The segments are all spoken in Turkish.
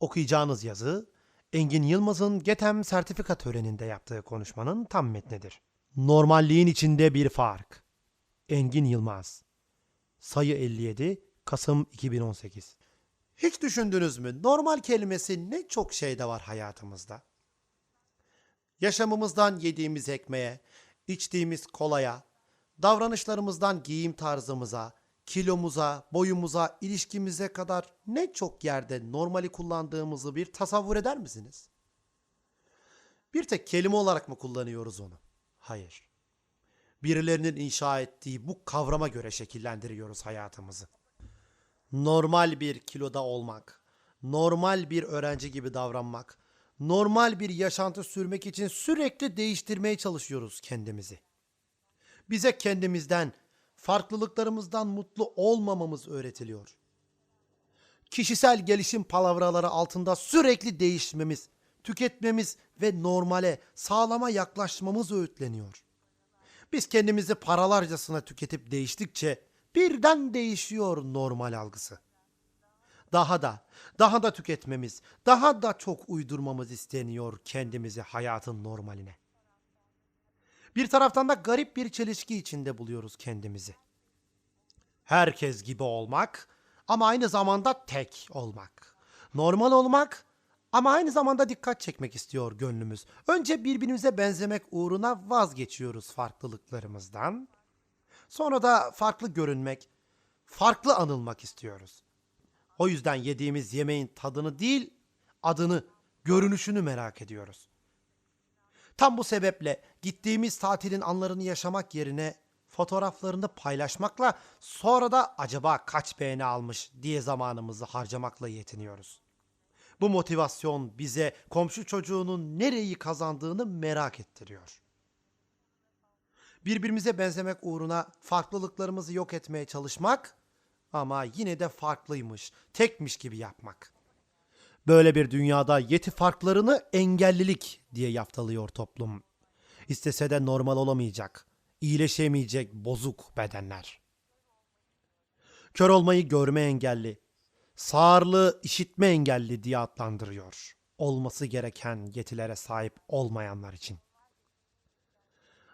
Okuyacağınız yazı Engin Yılmaz'ın GETEM sertifika töreninde yaptığı konuşmanın tam metnidir. Normalliğin içinde bir fark. Engin Yılmaz. Sayı 57 Kasım 2018. Hiç düşündünüz mü? Normal kelimesi ne çok şeyde var hayatımızda. Yaşamımızdan yediğimiz ekmeğe, içtiğimiz kolaya, davranışlarımızdan giyim tarzımıza, kilomuza, boyumuza, ilişkimize kadar ne çok yerde normali kullandığımızı bir tasavvur eder misiniz? Bir tek kelime olarak mı kullanıyoruz onu? Hayır. Birilerinin inşa ettiği bu kavrama göre şekillendiriyoruz hayatımızı. Normal bir kiloda olmak, normal bir öğrenci gibi davranmak, normal bir yaşantı sürmek için sürekli değiştirmeye çalışıyoruz kendimizi. Bize kendimizden, farklılıklarımızdan mutlu olmamamız öğretiliyor. Kişisel gelişim palavraları altında sürekli değişmemiz, tüketmemiz ve normale, sağlama yaklaşmamız öğütleniyor. Biz kendimizi paralarcasına tüketip değiştikçe birden değişiyor normal algısı. Daha da, daha da tüketmemiz, daha da çok uydurmamız isteniyor kendimizi hayatın normaline. Bir taraftan da garip bir çelişki içinde buluyoruz kendimizi. Herkes gibi olmak ama aynı zamanda tek olmak. Normal olmak ama aynı zamanda dikkat çekmek istiyor gönlümüz. Önce birbirimize benzemek uğruna vazgeçiyoruz farklılıklarımızdan. Sonra da farklı görünmek, farklı anılmak istiyoruz. O yüzden yediğimiz yemeğin tadını değil, adını, görünüşünü merak ediyoruz. Tam bu sebeple gittiğimiz tatilin anlarını yaşamak yerine fotoğraflarını paylaşmakla sonra da acaba kaç beğeni almış diye zamanımızı harcamakla yetiniyoruz. Bu motivasyon bize komşu çocuğunun nereyi kazandığını merak ettiriyor. Birbirimize benzemek uğruna farklılıklarımızı yok etmeye çalışmak ama yine de farklıymış, tekmiş gibi yapmak. Böyle bir dünyada yeti farklarını engellilik diye yaftalıyor toplum. İstese de normal olamayacak, iyileşemeyecek bozuk bedenler. Kör olmayı görme engelli, sağırlığı işitme engelli diye adlandırıyor. Olması gereken yetilere sahip olmayanlar için.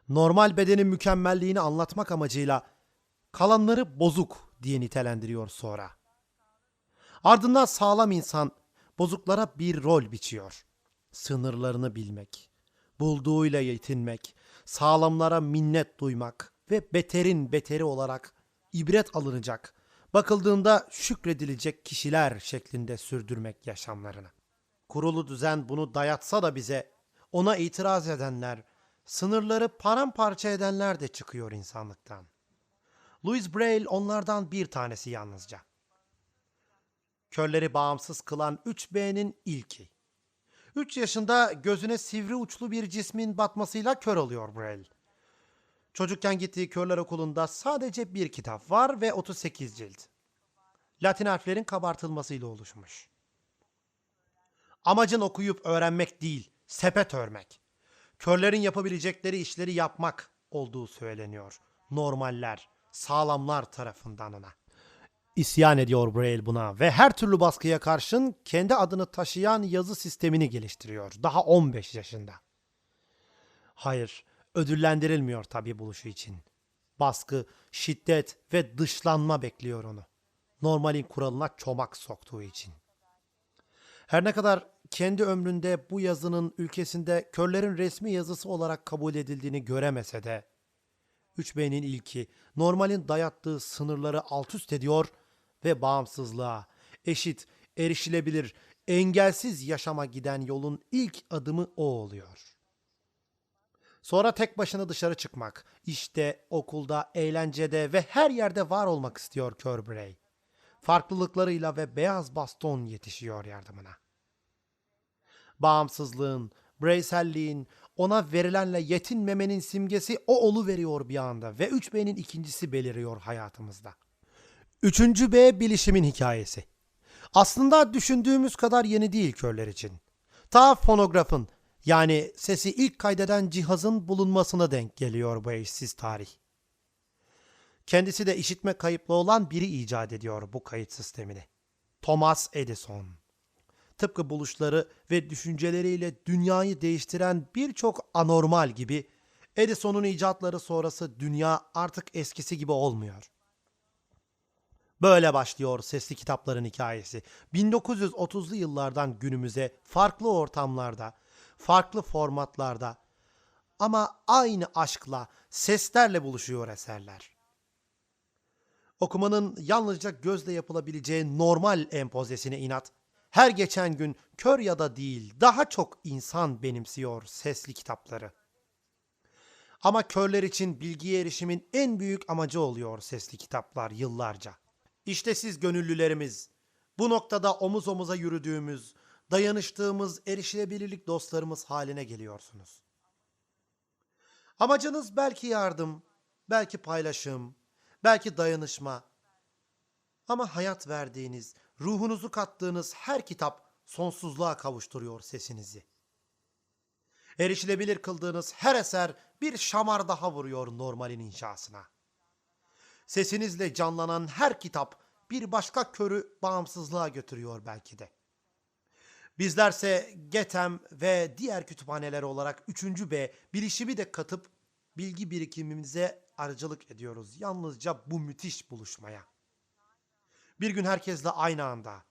Normal bedenin mükemmelliğini anlatmak amacıyla kalanları bozuk diye nitelendiriyor sonra. Ardından sağlam insan bozuklara bir rol biçiyor. Sınırlarını bilmek, bulduğuyla yetinmek, sağlamlara minnet duymak ve beterin beteri olarak ibret alınacak, bakıldığında şükredilecek kişiler şeklinde sürdürmek yaşamlarını. Kurulu düzen bunu dayatsa da bize ona itiraz edenler, sınırları paramparça edenler de çıkıyor insanlıktan. Louis Braille onlardan bir tanesi yalnızca. Körleri bağımsız kılan 3B'nin ilki. 3 yaşında gözüne sivri uçlu bir cismin batmasıyla kör oluyor Braille. Çocukken gittiği körler okulunda sadece bir kitap var ve 38 cilt. Latin harflerin kabartılmasıyla oluşmuş. Amacın okuyup öğrenmek değil, sepet örmek. Körlerin yapabilecekleri işleri yapmak olduğu söyleniyor. Normaller, sağlamlar tarafından ona. İsyan ediyor Braille buna ve her türlü baskıya karşın kendi adını taşıyan yazı sistemini geliştiriyor. Daha 15 yaşında. Hayır, ödüllendirilmiyor tabii buluşu için. Baskı, şiddet ve dışlanma bekliyor onu. Normalin kuralına çomak soktuğu için. Her ne kadar kendi ömründe bu yazının ülkesinde körlerin resmi yazısı olarak kabul edildiğini göremese de 3B'nin ilki normalin dayattığı sınırları alt üst ediyor ve bağımsızlığa, eşit, erişilebilir, engelsiz yaşama giden yolun ilk adımı o oluyor. Sonra tek başına dışarı çıkmak, işte okulda, eğlencede ve her yerde var olmak istiyor kör birey. Farklılıklarıyla ve beyaz baston yetişiyor yardımına. Bağımsızlığın, bireyselliğin, ona verilenle yetinmemenin simgesi o olu veriyor bir anda ve 3B'nin ikincisi beliriyor hayatımızda. Üçüncü B bilişimin hikayesi. Aslında düşündüğümüz kadar yeni değil körler için. Ta fonografın yani sesi ilk kaydeden cihazın bulunmasına denk geliyor bu eşsiz tarih. Kendisi de işitme kayıplı olan biri icat ediyor bu kayıt sistemini. Thomas Edison. tıpkı buluşları ve düşünceleriyle dünyayı değiştiren birçok anormal gibi Edison'un icatları sonrası dünya artık eskisi gibi olmuyor. Böyle başlıyor sesli kitapların hikayesi. 1930'lu yıllardan günümüze farklı ortamlarda, farklı formatlarda ama aynı aşkla, seslerle buluşuyor eserler. Okumanın yalnızca gözle yapılabileceği normal empozesine inat, her geçen gün kör ya da değil daha çok insan benimsiyor sesli kitapları. Ama körler için bilgiye erişimin en büyük amacı oluyor sesli kitaplar yıllarca. İşte siz gönüllülerimiz, bu noktada omuz omuza yürüdüğümüz, dayanıştığımız erişilebilirlik dostlarımız haline geliyorsunuz. Amacınız belki yardım, belki paylaşım, belki dayanışma. Ama hayat verdiğiniz, ruhunuzu kattığınız her kitap sonsuzluğa kavuşturuyor sesinizi. Erişilebilir kıldığınız her eser bir şamar daha vuruyor normalin inşasına. Sesinizle canlanan her kitap bir başka körü bağımsızlığa götürüyor belki de. Bizlerse GETEM ve diğer kütüphaneler olarak 3. B bilişimi de katıp bilgi birikimimize aracılık ediyoruz. Yalnızca bu müthiş buluşmaya. Bir gün herkesle aynı anda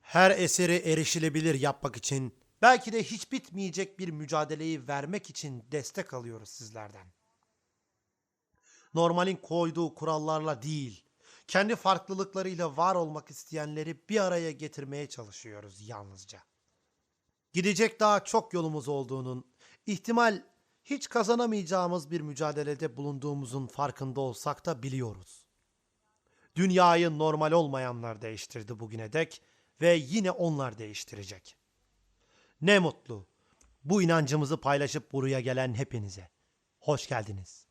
her eseri erişilebilir yapmak için belki de hiç bitmeyecek bir mücadeleyi vermek için destek alıyoruz sizlerden. Normalin koyduğu kurallarla değil, kendi farklılıklarıyla var olmak isteyenleri bir araya getirmeye çalışıyoruz yalnızca. Gidecek daha çok yolumuz olduğunun, ihtimal hiç kazanamayacağımız bir mücadelede bulunduğumuzun farkında olsak da biliyoruz. Dünyayı normal olmayanlar değiştirdi bugüne dek ve yine onlar değiştirecek. Ne mutlu bu inancımızı paylaşıp buraya gelen hepinize. Hoş geldiniz.